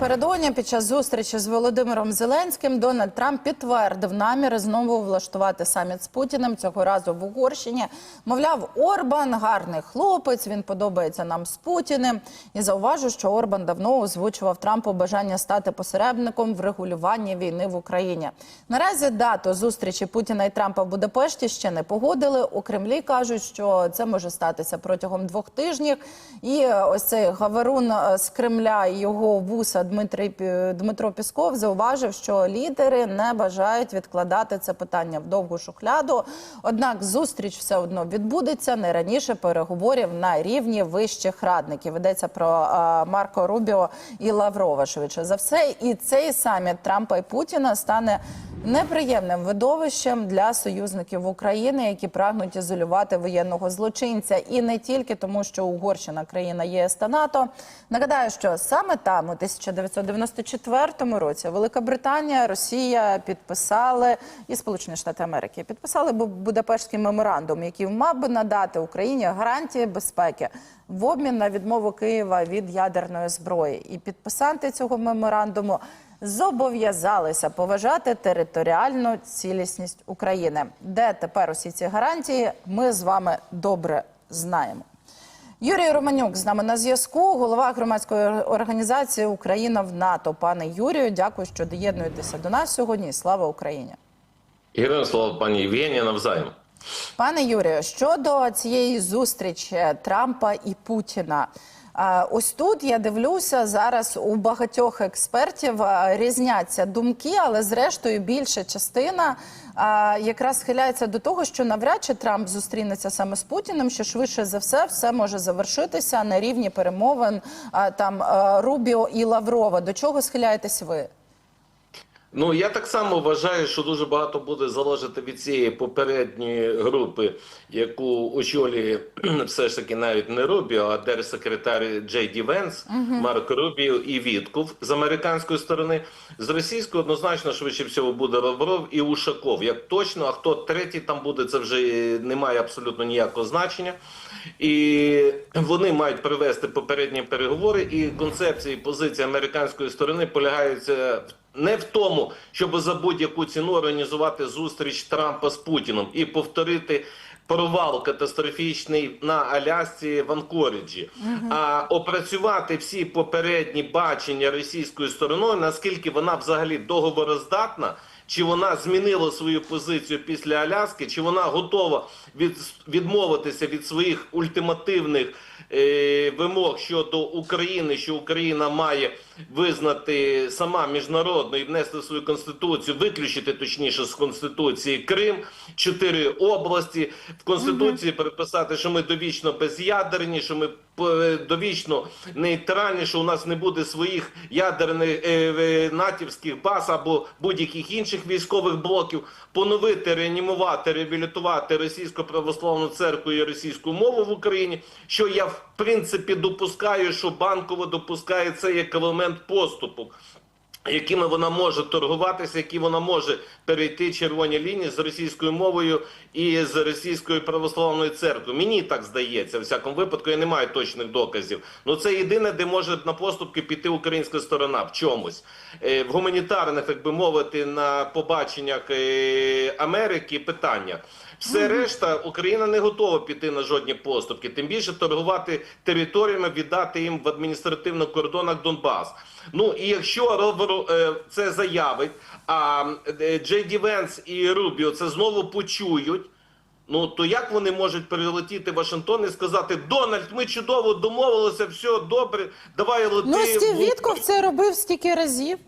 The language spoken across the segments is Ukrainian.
напередодні під час зустрічі з Володимиром Зеленським Дональд Трамп підтвердив наміри знову влаштувати саміт з Путіним цього разу в Угорщині. Мовляв, Орбан гарний хлопець. Він подобається нам з Путіним. І зауважу, що Орбан давно озвучував Трампу бажання стати посередником в регулюванні війни в Україні. Наразі дату зустрічі Путіна і Трампа в Будапешті ще не погодили. У Кремлі кажуть, що це може статися протягом двох тижнів. І ось цей Гаверун е, з Кремля і його вуса Дмитро Пісков зауважив, що лідери не бажають відкладати це питання в довгу шухляду. Однак зустріч все одно відбудеться не раніше переговорів на рівні вищих радників. Йдеться про е, Марко Рубіо і Лаврова швидше за все. І цей саміт Трампа і Путіна стане неприємним видовищем для союзників України, які прагнуть ізолювати воєнного злочинця, і не тільки тому, що Угорщина країна ЄС та НАТО. Нагадаю, що саме там, у 1994 році, Велика Британія, Росія підписали і Сполучені Штати Америки підписали Бу- Будапештський меморандум, який мав би надати Україні гарантії безпеки в обмін на відмову Києва від ядерної зброї. І підписанти цього меморандуму зобов'язалися поважати територіальну цілісність України. Де тепер усі ці гарантії, ми з вами добре знаємо. Юрій Романюк з нами на зв'язку, голова громадської організації Україна в НАТО. Пане Юрію, дякую, що доєднуєтеся до нас сьогодні. Слава Україні! Героям слава пані Євгенія навзаєм. Пане Юрію, щодо цієї зустрічі Трампа і Путіна. Ось тут я дивлюся зараз у багатьох експертів різняться думки, але зрештою більша частина якраз схиляється до того, що навряд чи Трамп зустрінеться саме з Путіним, що швидше за все все може завершитися на рівні перемовин там Рубіо і Лаврова. До чого схиляєтесь ви? Ну я так само вважаю, що дуже багато буде залежати від цієї попередньої групи, яку очолює все ж таки навіть не Рубіо, а держсекретар Джей Ді Венс, Марк Рубіо і Вітков з американської сторони. З російської однозначно швидше всього буде Лавров і Ушаков. Як точно, а хто третій там буде, це вже не має абсолютно ніякого значення. І вони мають провести попередні переговори. І концепція і позиція американської сторони полягаються в не в тому, щоб за будь-яку ціну організувати зустріч Трампа з Путіном і повторити провал катастрофічний на Алясці в Анкоріджі, а опрацювати всі попередні бачення російською стороною, наскільки вона взагалі договороздатна. Чи вона змінила свою позицію після Аляски, чи вона готова від, відмовитися від своїх ультимативних е, вимог щодо України, що Україна має визнати сама міжнародно і внести в свою конституцію, виключити точніше з конституції Крим, чотири області в конституції переписати, що ми довічно без'ядерні, що ми е, довічно нейтральні, що у нас не буде своїх ядерних е, е, натівських баз або будь-яких інших військових блоків, поновити, реанімувати, реабілітувати російську православну церкву і російську мову в Україні. Що я в принципі допускаю, що банково допускає це як елемент поступу якими вона може торгуватися, які вона може перейти червоні лінії з російською мовою і з російською православною церквою. Мені так здається, в всякому випадку я не маю точних доказів. Ну це єдине, де може на поступки піти українська сторона в чомусь Е, в гуманітарних, так би мовити, на побаченнях е, Америки питання. Все решта Україна не готова піти на жодні поступки, тим більше торгувати територіями, віддати їм в адміністративних кордонах Донбас. Ну і якщо Е, це заявить, а е, Джей Ді Венс і Рубіо це знову почують. Ну то як вони можуть прилетіти в Вашингтон і сказати Дональд, ми чудово домовилися, все добре, давай лети. Ну, Стів Вітков це робив стільки разів.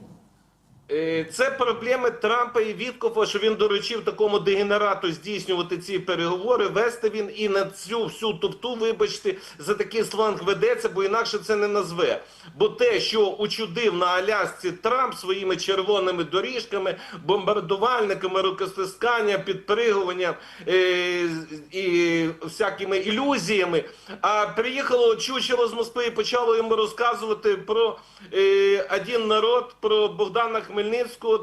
Е, Це проблеми Трампа і Віткофа, що він доручив такому дегенерату здійснювати ці переговори. Вести він і на цю всю туфту, вибачте, за такий сланг ведеться, бо інакше це не назве. Бо те, що учудив на Алясці Трамп своїми червоними доріжками, бомбардувальниками, рукостискання, підпригуванням е, і всякими ілюзіями. А приїхало чучело з Москви і почало йому розказувати про е, один народ, про Богдана Хмельницького,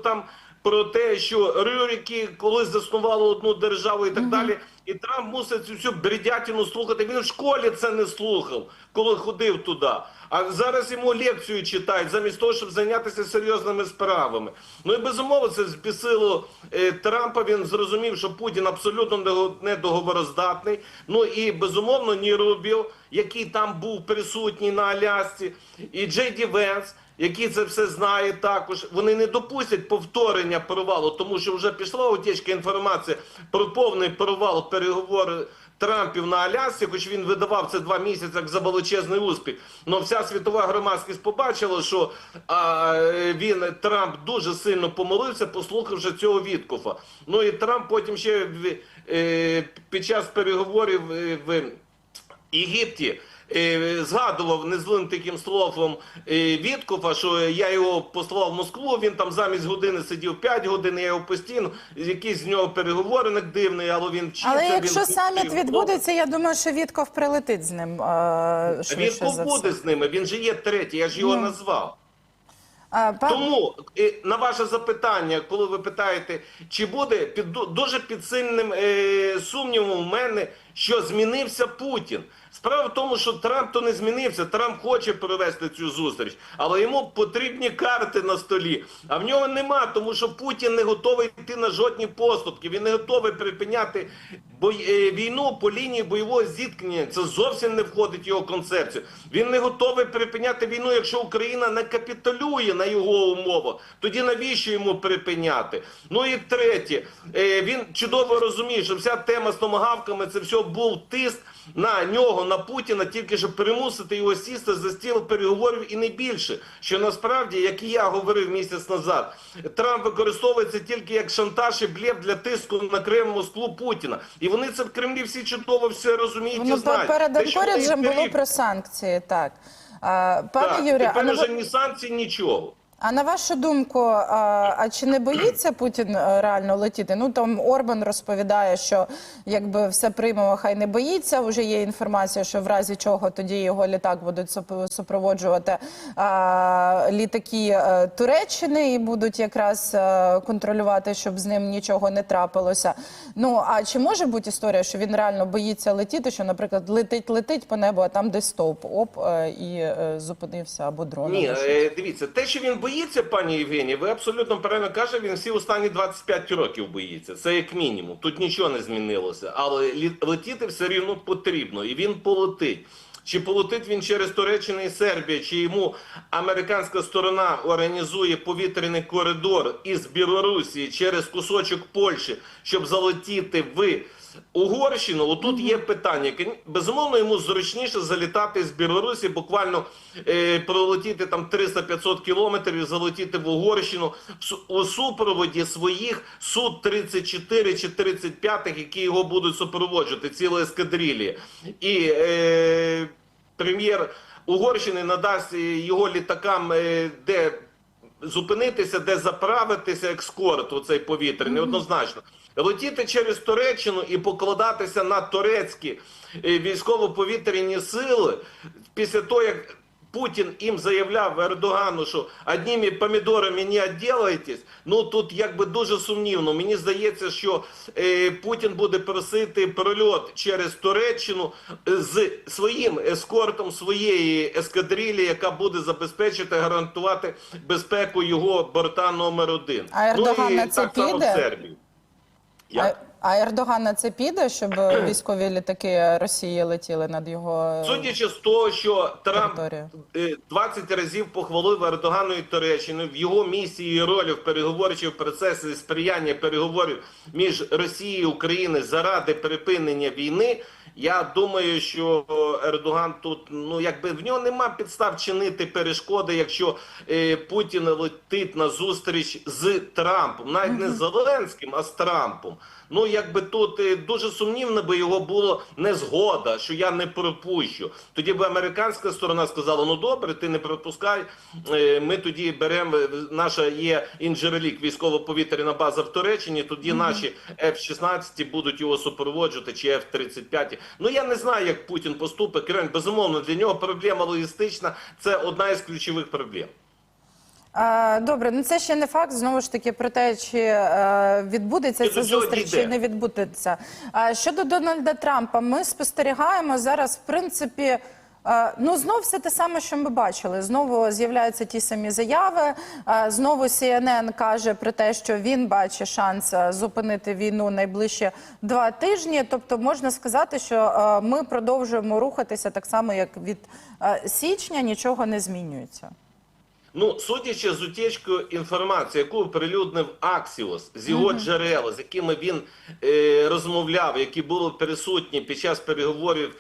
там про те, що Рюрики колись заснували одну державу і так далі. І Трамп мусить цю всю бредятину слухати. Він в школі це не слухав, коли ходив туди. А зараз йому лекцію читають, замість того, щоб зайнятися серйозними справами. Ну і безумовно це збісило е, Трампа. Він зрозумів, що Путін абсолютно не- недоговороздатний. Ну і безумовно ні Рубіо, який там був присутній на Алясці, і Джей Ді Венс, який це все знає також, вони не допустять повторення провалу, тому що вже пішла утічка інформації про повний провал переговорів Трампів на Алясці, хоч він видавав це два місяці як за величезний успіх. Но вся світова громадськість побачила, що а, він Трамп дуже сильно помилився, послухавши цього відкуфа. Ну і Трамп потім ще е, під час переговорів е, в Єгипті згадував незлим таким словом е, що я його послав в Москву, він там замість години сидів 5 годин, я його постійно, якийсь з нього переговорник дивний, але він вчиться. Але якщо вчиться, саміт відбудеться, я думаю, що Вітков прилетить з ним е, Він за побуде з ними, він же є третій, я ж його Ну. назвав. А, пан- Тому на ваше запитання, коли ви питаєте, чи буде під дуже під сильним е, сумнівом у мене, що змінився Путін. Справа в тому, що Трамп то не змінився. Трамп хоче провести цю зустріч, але йому потрібні карти на столі. А в нього нема, тому що Путін не готовий йти на жодні поступки. Він не готовий припиняти бой... е, війну по лінії бойового зіткнення. Це зовсім не входить в його концепцію. Він не готовий припиняти війну, якщо Україна не капітулює на його умовах. Тоді навіщо йому припиняти? Ну і третє, е, він чудово розуміє, що вся тема з томагавками це все був тиск на нього, на Путіна, тільки щоб примусити його сісти за стіл переговорів і не більше. Що насправді, як і я говорив місяць назад, Трамп використовується тільки як шантаж і блєв для тиску на Кремль Москву Путіна. І вони це в Кремлі всі чудово все розуміють і Ну, знають. перед Анкоріджем було про санкції, так. А, пане так, Юрію, тепер вже ні санкцій, нічого. А на вашу думку, а, а чи не боїться Путін е, реально летіти? Ну там Орбан розповідає, що якби все приймемо, хай не боїться. Вже є інформація, що в разі чого тоді його літак будуть супроводжувати а, літаки е, Туреччини і будуть якраз е, контролювати, щоб з ним нічого не трапилося. Ну а чи може бути історія, що він реально боїться летіти? Що, наприклад, летить, летить по небу, а там десь стовп, оп, і е, зупинився або дрон. Ні, дивіться, те, що він боїться, пані Євгенія, ви абсолютно правильно кажете, він всі останні 25 років боїться. Це як мінімум. Тут нічого не змінилося. Але летіти все рівно потрібно, і він полетить. Чи полетить він через Туреччину і Сербію, чи йому американська сторона організує повітряний коридор із Білорусі через кусочок Польщі, щоб залетіти в Угорщину, отут є питання. Безумовно, йому зручніше залітати з Білорусі, буквально е, пролетіти там 300-500 кілометрів, залетіти в Угорщину у супроводі своїх Су-34 чи 35, які його будуть супроводжувати, цілої ескадрилії. І е, прем'єр Угорщини надасть е, його літакам, е, де зупинитися, де заправитися екскорт, оцей повітряний, однозначно. Летіти через Туреччину і покладатися на турецькі е, військово-повітряні сили після того, як Путін їм заявляв Ердогану, що одніми помідорами не відділаєтесь, ну тут якби дуже сумнівно. Мені здається, що е, Путін буде просити прольот через Туреччину е, з своїм ескортом своєї ескадрилі, яка буде забезпечити гарантувати безпеку його борта номер один. А Ердоган ну, і на це так само піде? Сербії. Як? А, Ердоган на це піде, щоб військові літаки Росії летіли над його Судячи з того, що Трамп Територія. е, 20 разів похвалив Ердогану і Туреччину в його місії і ролі в переговорчому процесі сприяння переговорів між Росією і Україною заради припинення війни. Я думаю, що Ердоган тут ну якби в нього нема підстав чинити перешкоди, якщо е, Путін летить на зустріч з Трампом, навіть не з Зеленським, а з Трампом. Ну якби тут е, дуже сумнівно би його було не згода, що я не пропущу. Тоді би американська сторона сказала: ну добре, ти не пропускай. е, Ми тоді беремо е, наша є інжерелік, військово-повітряна база в Туреччині. Тоді наші F-16 будуть його супроводжувати, чи F-35. Ну я не знаю, як Путін поступить. Крем, безумовно, для нього проблема логістична це одна із ключових проблем. Добре, ну це ще не факт. Знову ж таки про те, чи е, відбудеться ця зустріч, чи не відбудеться. Щодо Дональда Трампа, ми спостерігаємо зараз, в принципі. е, Ну, знов все те саме, що ми бачили. Знову з'являються ті самі заяви. Знову CNN каже про те, що він бачить шанс е, зупинити війну найближчі два тижні. Тобто, можна сказати, що ми продовжуємо рухатися так само, як від січня, нічого не змінюється. Ну, судячи з утічкою інформації, яку оприлюднив Аксіос з його джерел, з якими він е, розмовляв, які були присутні під час переговорів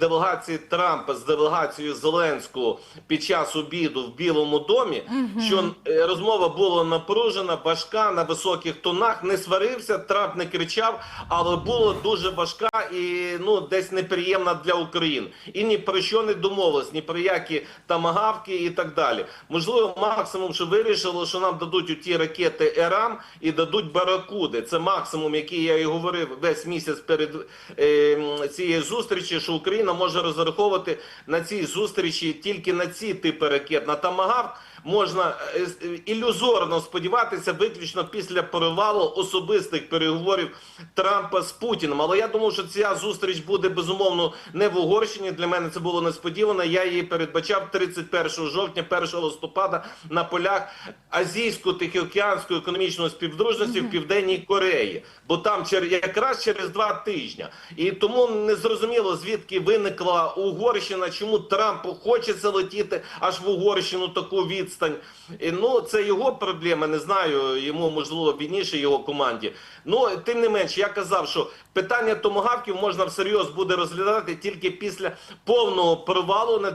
делегації Трампа з делегацією Зеленського під час обіду в Білому домі, що е, розмова була напружена, важка на високих тонах, не сварився, Трамп не кричав, але була дуже важка і ну десь неприємна для України. І ні про що не домовились, ні про які тамагавки і так далі. Можливо, максимум, що вирішило, що нам дадуть у ті ракети ЕРАМ і дадуть баракуди. Це максимум, який я і говорив весь місяць перед е, цією зустрічі, що Україна може розраховувати на цій зустрічі тільки на ці типи ракет. На тамагавк можна е, е, ілюзорно сподіватися виключно після провалу особистих переговорів Трампа з Путіним. Але я думав, що ця зустріч буде безумовно не в Угорщині. Для мене це було несподівано. Я її передбачав 31 жовтня, 1 листопада на полях азійсько-тихоокеанської економічної співдружності в південній Кореї, бо там якраз через два тижні. І тому не зрозуміло звідки виникла Угорщина, чому Трампу хочеться летіти аж в Угорщину таку відстань. І, ну це його проблема. Не знаю, йому можливо бідніше його команді. Ну тим не менш, я казав, що питання томогавків можна всерйоз буде розглядати тільки після повного провалу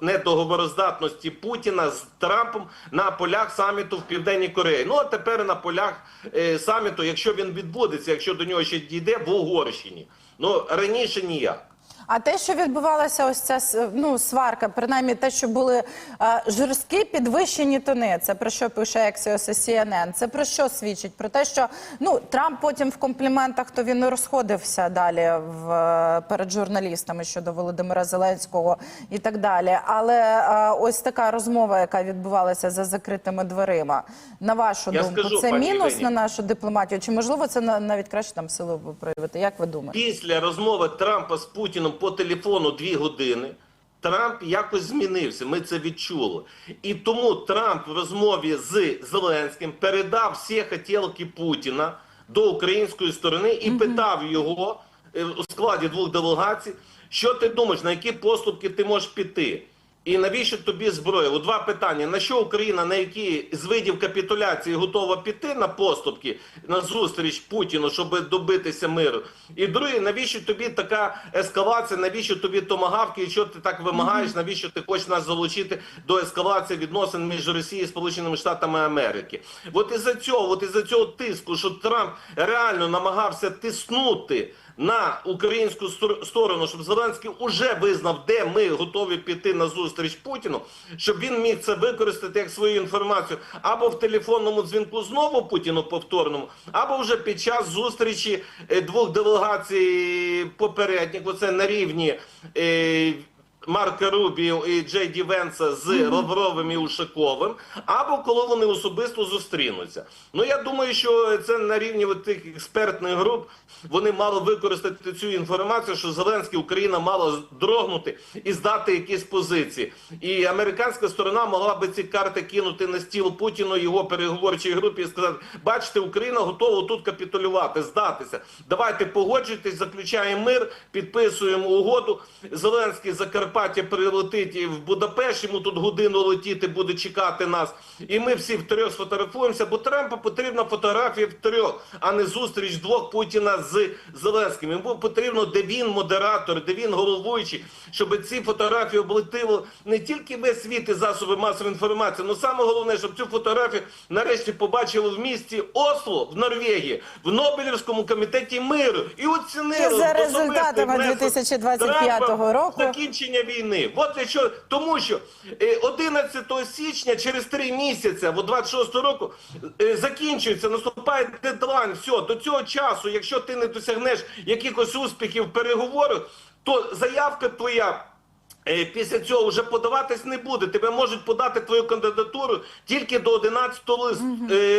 недоговороздатності Путіна з Трампом на полях саміту в Південній Кореї. Ну а тепер на полях е, саміту, якщо він відбудеться, якщо до нього ще дійде в Угорщині. Ну раніше ніяк. А те, що відбувалася ось ця ну, сварка, принаймні те, що були е, жорсткі підвищені тони, це про що пише і CNN, це про що свідчить? Про те, що ну, Трамп потім в компліментах, то він не розходився далі в, е, перед журналістами щодо Володимира Зеленського і так далі. Але е, ось така розмова, яка відбувалася за закритими дверима, на вашу Я думку, скажу, це мінус Ірині. на нашу дипломатію? Чи можливо це на- навіть краще там силу проявити? Як ви думаєте? Після розмови Трампа з Путіном по телефону дві години. Трамп якось змінився. Ми це відчули. І тому Трамп в розмові з Зеленським передав всі хотілки Путіна до української сторони і питав його е, у складі двох делегацій, що ти думаєш, на які поступки ти можеш піти. І навіщо тобі зброя? У два питання: на що Україна на які з видів капітуляції готова піти на поступки на зустріч Путіну, щоб добитися миру? І друге, навіщо тобі така ескалація? Навіщо тобі томагавки? І що ти так вимагаєш? Навіщо ти хочеш нас залучити до ескалації відносин між Росією і Сполученими Штатами Америки? От із-за цього, от із-за цього тиску, що Трамп реально намагався тиснути на українську стор- сторону, щоб Зеленський уже визнав, де ми готові піти на зустріч Путіну, щоб він міг це використати як свою інформацію або в телефонному дзвінку знову Путіну повторному, або вже під час зустрічі е, двох делегацій попередніх, оце на рівні. Марка Рубіо і Джей Ді Венса з Лавровим і Ушаковим, або коли вони особисто зустрінуться. Ну я думаю, що це на рівні от тих експертних груп вони мали використати цю інформацію, що Зеленський Україна мала дрогнути і здати якісь позиції. І американська сторона могла би ці карти кинути на стіл Путіну його переговорчій групі і сказати: бачите, Україна готова тут капітулювати, здатися. Давайте погоджуйтесь, заключаємо мир, підписуємо угоду. Зеленський з Закарпаття прилетить і в Будапешт, йому тут годину летіти, буде чекати нас. І ми всі втрьох сфотографуємося, бо Трампу потрібна фотографія втрьох, а не зустріч двох Путіна з Зеленським. Йому потрібно, де він модератор, де він головуючий, щоб ці фотографії облетіло не тільки весь світ і засоби масової інформації, але саме головне, щоб цю фотографію нарешті побачили в місті Осло в Норвегії, в Нобелівському комітеті миру і оцінили за результатами внесок 2025 Трампа року. закінчення війни. От для чого тому, що е, 11 січня, через три місяці, або 26 року, е, закінчується, наступає дедлайн. Все, до цього часу, якщо ти не досягнеш якихось успіхів в переговорах, то заявка твоя. Е, після цього вже подаватись не буде. Тебе можуть подати твою кандидатуру тільки до 11 лист,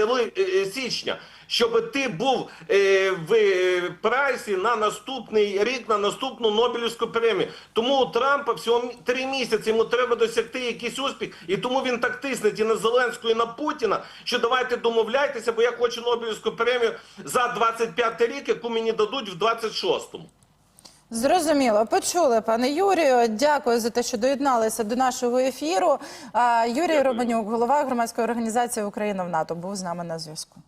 ли- е, січня. Щоб ти був е, в е, прайсі на наступний рік, на наступну Нобелівську премію. Тому у Трампа всього три місяці йому треба досягти якийсь успіх, і тому він так тисне і на Зеленського, і на Путіна, що давайте домовляйтеся, бо я хочу Нобелівську премію за 25 рік, яку мені дадуть в 26-му. Зрозуміло, почули, пане Юрію. Дякую за те, що доєдналися до нашого ефіру. Юрій Романюк, голова громадської організації Україна в НАТО, був з нами на зв'язку.